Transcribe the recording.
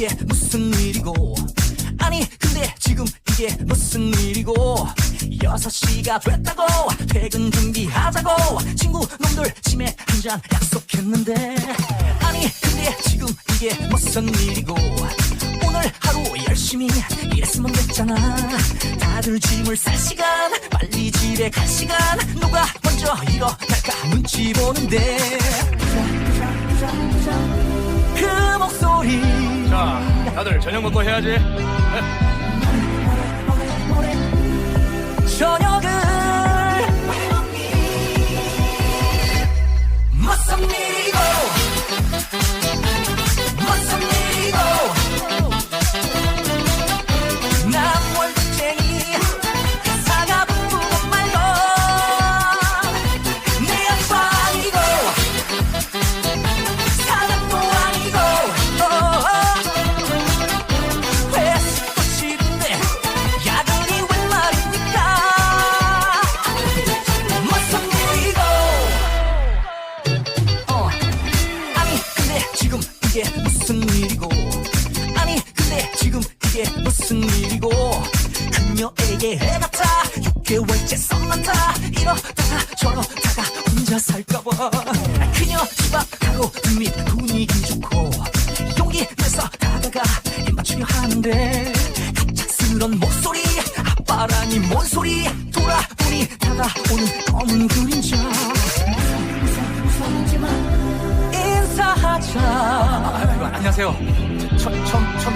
이게 무슨 일이고? 아니 근데 지금 이게 무슨 일이고? 여섯 시가 됐다고 퇴근 준비하자고. 친구 놈들 치매 한잔 약속했는데. 아니 근데 지금 이게 무슨 일이고? 오늘 하루 열심히 일했으면 됐잖아. 다들 짐을 쌀 시간 빨리 집에 갈 시간. 누가 먼저 일어날까? 눈치 보는데 다들 저녁 먹고 해야지. 이게 무슨 일이고? 아니 근데 지금 이게 무슨 일이고? 그녀에게 해갔다 6개월째 썸났다. 이러다가 저러다가 혼자 살까봐. 그녀 집 앞 가로 및 분위기 좋고 용기 내서 다가가 입 맞추려 하는데 갑작스런 목소리 아빠라니 뭔 소리? 돌아보니 다가오는 검은 그림자 안녕하세요. 처, 처, 처,